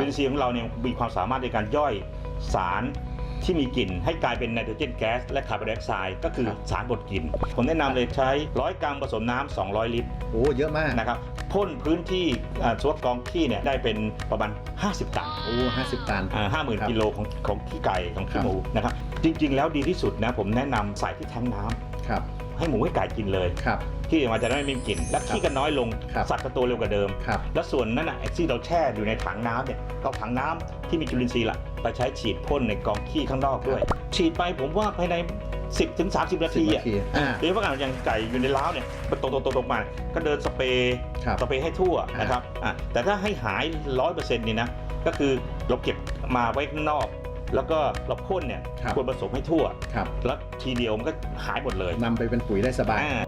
จุลินทรีย์ของเราเนี่ยมีความสามารถในการย่อยสารที่มีกลิ่นให้กลายเป็นไนโตรเจนแก๊สและคาร์บอนไดออกไซด์ก็คือครับสารบดกลิ่น ผมแนะนำเลยใช้ 100 กรัมผสมน้ำ200 ลิตรโอ้เยอะมากนะครับพ่นพื้นที่อ่าสวกกองขี้เนี่ยได้เป็นประมาณ 50 ตัน โอ้ห้าสิบตัน ห้าหมื่นครับกิโลของของขี้ไก่ของครัขี้บหมูนะครับจริงๆ แล้วดีที่สุดนะผมแนะนำใส่ที่แท้งน้ำครับให้หมูให้ไก่กินเลย ครับ ที่มันจะได้ไม่มีกลิ่นและขี้ก็น้อยลงครับสัตว์ก็โตเร็วกว่าเดิม ครับ แล้วส่วนนั้นอะไอ้ที่เราแช่อยู่ในถังน้ำเนี่ยเอาถังน้ำที่มีจุลินทรีย์ละไปใช้ฉีดพ่นในกองขี้ข้างนอกด้วย ฉีดไปผมว่าภายใน 10ถึง30 นาสิบทีนาอะ ทีอ่าเดี๋ยวว่าอย่างไก่อยู่ในล้าวเนี่ยมันตกตกตกตกมา ก็เดินสเปรย์ครับสเปรย์ให้ทั่วอ่านนะครับอะแต่ถ้าให้หายร้อยเปอร์เซ็นต์นี่นะ ก็คือเราเก็บมาไว้ข้างนอก แล้วก็เราพ่นเนี่ยครับ ควรผสมให้ทั่ว ครับแล้วทีเดียวมันก็หายหมดเลยนำไปเป็นปุ๋ยได้สบาย อ่า